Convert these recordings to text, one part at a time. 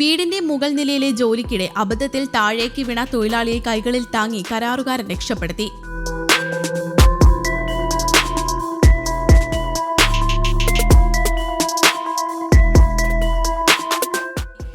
വീടിന്റെ മുകൾ നിലയിലെ ജോലിക്കിടെ അബദ്ധത്തിൽ താഴേക്ക് വീണ തൊഴിലാളിയെ കൈകളിൽ താങ്ങി കരാറുകാരൻ രക്ഷപ്പെടുത്തി.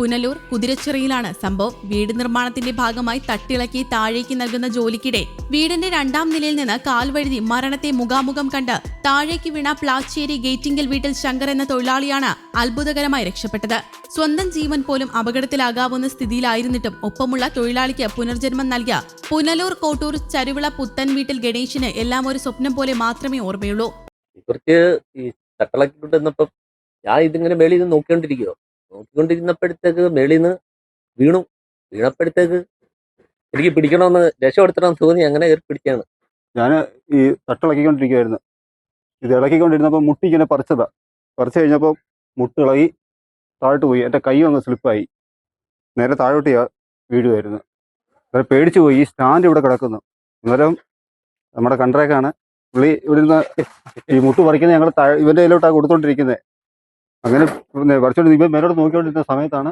പുനലൂർ കുതിരച്ചിറയിലാണ് സംഭവം. വീട് നിർമ്മാണത്തിന്റെ ഭാഗമായി തട്ടിളക്കി താഴേക്ക് നൽകുന്ന ജോലിക്കിടെ വീടിന്റെ രണ്ടാം നിലയിൽ നിന്ന് കാൽവഴുതി മരണത്തെ മുഖാമുഖം കണ്ട് താഴേക്ക് വീണ പ്ലാച്ചേരി ഗേറ്റിംഗിൽ വീട്ടിൽ ശങ്കർ എന്ന തൊഴിലാളിയാണ് അത്ഭുതകരമായി രക്ഷപ്പെട്ടത്. സ്വന്തം ജീവൻ പോലും അപകടത്തിലാകാവുന്ന സ്ഥിതിയിലായിരുന്നിട്ടും ഒപ്പമുള്ള തൊഴിലാളിക്ക് പുനർജന്മം നൽകിയ പുനലൂർ കോട്ടൂർ ചരുവിള പുത്തൻ വീട്ടിൽ ഗണേശിന് എല്ലാം ഒരു സ്വപ്നം പോലെ മാത്രമേ ഓർമ്മയുള്ളൂ. ഇവർക്ക് ഈ തട്ടളക്കിക്കൊണ്ട് ഞാൻ ഇതിങ്ങനെ മേളിൽ നിന്ന് നോക്കിക്കൊണ്ടിരിക്കുക നോക്കിക്കൊണ്ടിരുന്നപ്പോഴത്തേക്ക് മേളിന്ന് വീണു. വീണപ്പോഴത്തേക്ക് എനിക്ക് പിടിക്കണമെന്ന് രക്ഷപ്പെടുത്തണമെന്ന് തോന്നി അങ്ങനെ കയറി പിടിക്കാണ് ഞാൻ ഈ തട്ടിളക്കിക്കൊണ്ടിരിക്കുവായിരുന്നു. ഇത് ഇളക്കിക്കൊണ്ടിരുന്നപ്പോൾ മുട്ടി ഇങ്ങനെ പറിച്ചതാ. പറിച്ചു കഴിഞ്ഞപ്പോൾ മുട്ട് ഇളകി താഴോട്ട് പോയി. എന്റെ കൈ അങ്ങ് സ്ലിപ്പായി. നേരെ താഴോട്ട് വീഴുമായിരുന്നു അന്നേരം പേടിച്ചു പോയി. ഈ സ്റ്റാൻഡ് ഇവിടെ കിടക്കുന്നു. അന്നേരം നമ്മുടെ കണ്ടറേക്കാണ് പുള്ളി ഇവിടുന്ന് ഈ മുട്ട് പറിക്കുന്നത് ഞങ്ങൾ ഇവന്റെ കയ്യിലോട്ടാണ് കൊടുത്തോണ്ടിരിക്കുന്നത് അങ്ങനെ പിന്നെ ഇപ്പം മേലോട്ട് നോക്കിക്കൊണ്ടിരുന്ന സമയത്താണ്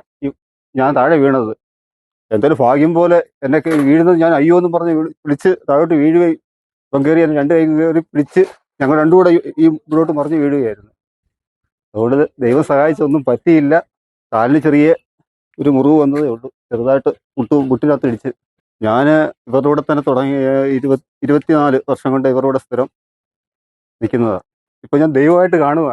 ഞാൻ താഴെ വീണത്. എന്തൊരു ഭാഗ്യം പോലെ എന്നെ വീഴുന്നത് ഞാൻ അയ്യോ എന്ന് പറഞ്ഞ് വിളി- വിളിച്ച് താഴോട്ട് വീഴുകയും ഇപ്പം കയറി എന്നെ രണ്ട് കൈ കയറി പിടിച്ച് ഞങ്ങൾ രണ്ടും കൂടെ ഈ- ഇതിലോട്ട് മറിഞ്ഞ് വീഴുകയായിരുന്നു. അതുകൊണ്ട് ദൈവം സഹായിച്ചൊന്നും പറ്റിയില്ല. കാലിന് ചെറിയ ഒരു മുറിവ് വന്നതേ ഉള്ളൂ. ചെറുതായിട്ട് മുട്ടു മുട്ടിനകത്ത് ഇടിച്ച്. ഞാൻ ഇവരുടെ കൂടെ തന്നെ തുടങ്ങി ഇരുപത്തി ഇരുപത് ഇരുപത്തിനാല് വർഷം കൊണ്ട് ഇവരുടെ സ്ഥിരം നിൽക്കുന്നതാണ്. ഇപ്പം ഞാൻ ദൈവമായിട്ട് കാണുക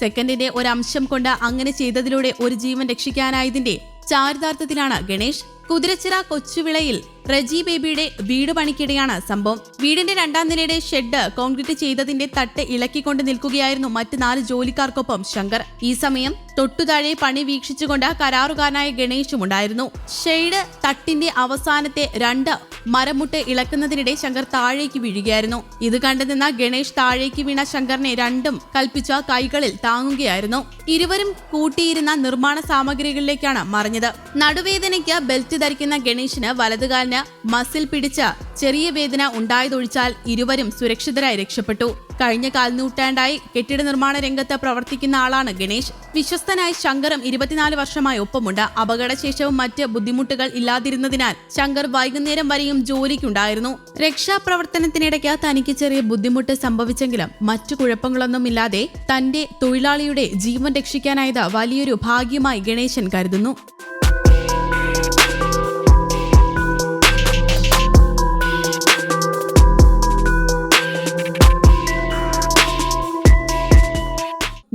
സെക്കൻഡിന്റെ ഒരംശം കൊണ്ട് അങ്ങനെ ചെയ്തതിലൂടെ ഒരു ജീവൻ രക്ഷിക്കാനായതിന്റെ ചാരിതാർത്ഥത്തിലാണ് ഗണേഷ്. കുതിരച്ചിറ കൊച്ചുവിളയിൽ റജി ബേബിയുടെ വീട് പണിക്കിടെയാണ് സംഭവം. വീടിന്റെ രണ്ടാം നിലയുടെ ഷെഡ് കോൺക്രീറ്റ് ചെയ്തതിന്റെ തട്ട് ഇളക്കിക്കൊണ്ട് നിൽക്കുകയായിരുന്നു മറ്റ് നാല് ജോലിക്കാർക്കൊപ്പം ശങ്കർ. ഈ സമയം തൊട്ടുതാഴെ പണി വീക്ഷിച്ചുകൊണ്ട് കരാറുകാരനായ ഗണേഷും ഉണ്ടായിരുന്നു. ഷെയ്ഡ് തട്ടിന്റെ അവസാനത്തെ രണ്ട് മരമുട്ട് ഇളക്കുന്നതിനിടെ ശങ്കർ താഴേക്ക് വീഴുകയായിരുന്നു. ഇത് കണ്ടുനിന്ന ഗണേഷ് താഴേക്ക് വീണ ശങ്കറിനെ രണ്ടും കൽപ്പിച്ച കൈകളിൽ താങ്ങുകയായിരുന്നു. ഇരുവരും കൂട്ടിയിരുന്ന നിർമ്മാണ സാമഗ്രികളിലേക്കാണ് മറിഞ്ഞത്. നടുവേദനയ്ക്ക് ബെൽറ്റ് ധരിക്കുന്ന ഗണേശിന് വലതുകാലിന് മസിൽ പിടിച്ച ചെറിയ വേദന ഉണ്ടായതൊഴിച്ചാൽ ഇരുവരും സുരക്ഷിതരായി രക്ഷപ്പെട്ടു. കഴിഞ്ഞ കാൽനൂറ്റാണ്ടായി കെട്ടിട നിർമ്മാണ രംഗത്ത് പ്രവർത്തിക്കുന്ന ആളാണ് ഗണേശ്. വിശ്വസ്തനായി ശങ്കറും ഇരുപത്തിനാല് വർഷമായി ഒപ്പമുണ്ട്. അപകടശേഷവും മറ്റ് ബുദ്ധിമുട്ടുകൾ ഇല്ലാതിരുന്നതിനാൽ ശങ്കർ വൈകുന്നേരം വരെയും ജോലിക്കുണ്ടായിരുന്നു. രക്ഷാപ്രവർത്തനത്തിനിടയ്ക്ക് തനിക്ക് ചെറിയ ബുദ്ധിമുട്ട് സംഭവിച്ചെങ്കിലും മറ്റു കുഴപ്പങ്ങളൊന്നുമില്ലാതെ തന്റെ തൊഴിലാളിയുടെ ജീവൻ രക്ഷിക്കാനായത് വലിയൊരു ഭാഗ്യമായി ഗണേശൻ കരുതുന്നു.